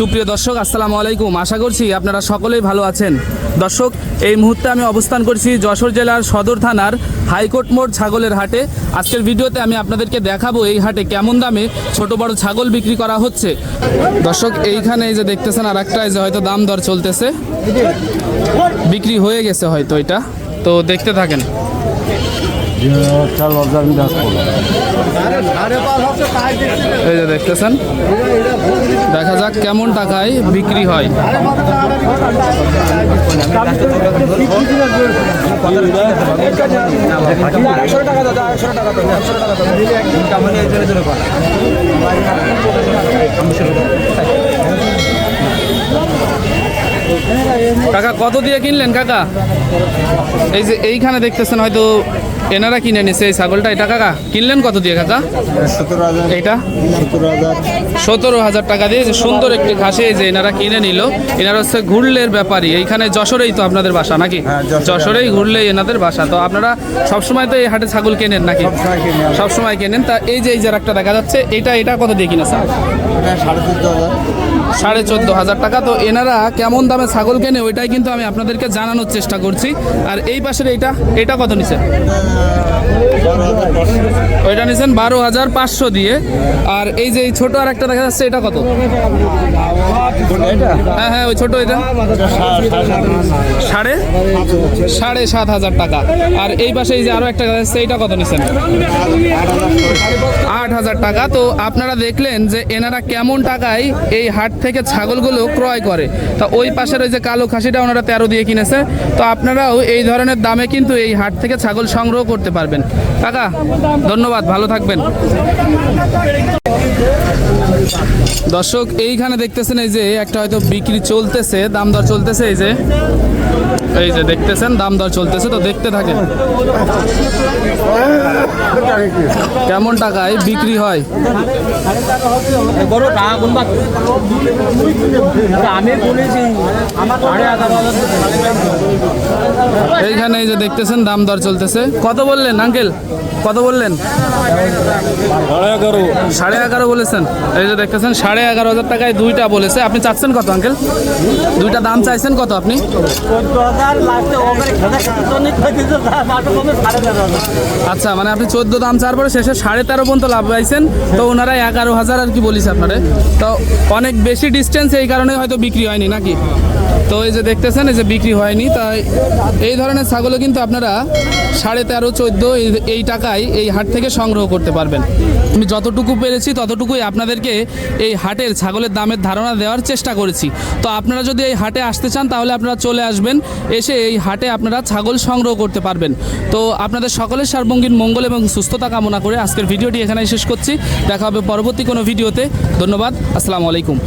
সুপ্রিয় দর্শক, আসসালামু আলাইকুম। আশা করছি আপনারা সকলেই ভালো আছেন। দর্শক, এই মুহূর্তে আমি অবস্থান করছি যশোর জেলার সদর থানার হাইকোর্ট মোড় ছাগলের হাটে। আজকের ভিডিওতে আমি আপনাদেরকে দেখাবো এই হাটে কেমন দামে ছোট বড় ছাগল বিক্রি করা হচ্ছে। দর্শক, এইখানে এই যে দেখতেছেন আর একটা এই যে হয়তো দাম দর চলতেছে। বিক্রি হয়ে গেছে হয়তো এটা। তো দেখতে থাকেন। এই যে দেখতেছেন? দেখা যাক কেমন টাকায় বিক্রি হয়। কাকা, কত দিয়ে কিনলেন, কাকা? এই যে এইখানে দেখতেছেন হয়তো এনারা কিনে নিছে এই ছাগলটা এটা কাকা? কিনলেন কত দিয়ে কাকা? এটা? সতেরো হাজার। টাকা দিয়ে যে সুন্দর একটি খাসি যে এনারা কিনে নিল। এনারা হচ্ছে ঘুরলের ব্যাপারী। এইখানে যশোরেই তো আপনাদের বাসা নাকি? হ্যাঁ, যশোরেই। ঘুরলে এনাদের বাসা। তো আপনারা সবসময় তো এই হাটে ছাগল কেনেন নাকি? সবসময় কিনি কেনেন। তা এই যে এই যে একটা দেখা যাচ্ছে এটা এটা কত দিয়ে কিনেছে? এটা সাড়ে চোদ্দ হাজার। টাকা। তো এনারা কেমন দামে ছাগল কেনে ওইটাই কিন্তু আমি আপনাদেরকে জানানোর চেষ্টা করছি। আর এই পাশের এইটা এটা কত নিছে? ওইটা নিয়েছেন বারো হাজার পাঁচশো দিয়ে। আর এই যে ছোট আর একটা দেখা যাচ্ছে, এটা কত? হ্যাঁ হ্যাঁ ওই ছোট এটা। সাড়ে? সাড়ে সাত হাজার টাকা। আর এই পাশে এই যে আরও একটা দেখা যাচ্ছে, এটা কত আট হাজার টাকা। তো আপনারা দেখলেন যে এনারা কেমন টাকায় এই হাট থেকে ছাগলগুলো ক্রয় করে। তা ওই পাশের ওই যে কালো খাসিটা ওনারা তেরো দিয়ে কিনেছে। তো আপনারাও এই ধরনের দামে কিন্তু এই হাট থেকে ছাগল সংগ্রহ করতে পারবেন। কাকা, ধন্যবাদ, ভালো থাকবেন। দর্শক এইখানে দেখতেছেন এই যে একটা হয়তো বিক্রি চলতেছে দাম দর চলতেছে এই যে। এই যে দেখতেছেন দাম দর চলতেছে তো দেখতে থাকেন। কেমন টাকায় বিক্রি হয়? এইখানে এই যে দেখতেছেন দাম দর চলতেছে। কত বললেন আঙ্কেল? কত বললেন? সাড়ে এগারো। বলেছেন। এই যে দেখতেছেন সাড়ে এগারো হাজার টাকায় দুইটা বলেছে। আপনি চাচ্ছেন কত আঙ্কেল? দুইটা দাম চাইছেন কত আপনি? আচ্ছা মানে আপনি চোদ্দ দাম চার পরে শেষে সাড়ে তেরো পর্যন্ত লাভ পাইছেন। তো ওনারা এগারো হাজার আর কি বলিস আপনারে। তো অনেক বেশি ডিস্টেন্স এই কারণে হয়তো বিক্রি হয়নি নাকি? তো এই যে দেখতেছেন, এই যে বিক্রি হয়নি তাই এই ধরনের ছাগলও কিন্তু আপনারা সাড়ে তেরো, চোদ্দ এই- টাকায় এই হাট থেকে সংগ্রহ করতে পারবেন। আমি যতটুকু পেরেছি ততটুকুই আপনাদেরকে এই হাটের ছাগলের দামের ধারণা দেওয়ার চেষ্টা করেছি। তো আপনারা যদি এই হাটে আসতে চান, তাহলে আপনারা চলে আসবেন, এসে এই হাটে আপনারা ছাগল সংগ্রহ করতে পারবেন। তো আপনাদের সকলের সার্বঙ্গীন মঙ্গল এবং সুস্থতা কামনা করে আজকের ভিডিওটি এখানে শেষ করছি। দেখা হবে পরবর্তী কোনো ভিডিওতে। ধন্যবাদ। আসসালামু আলাইকুম।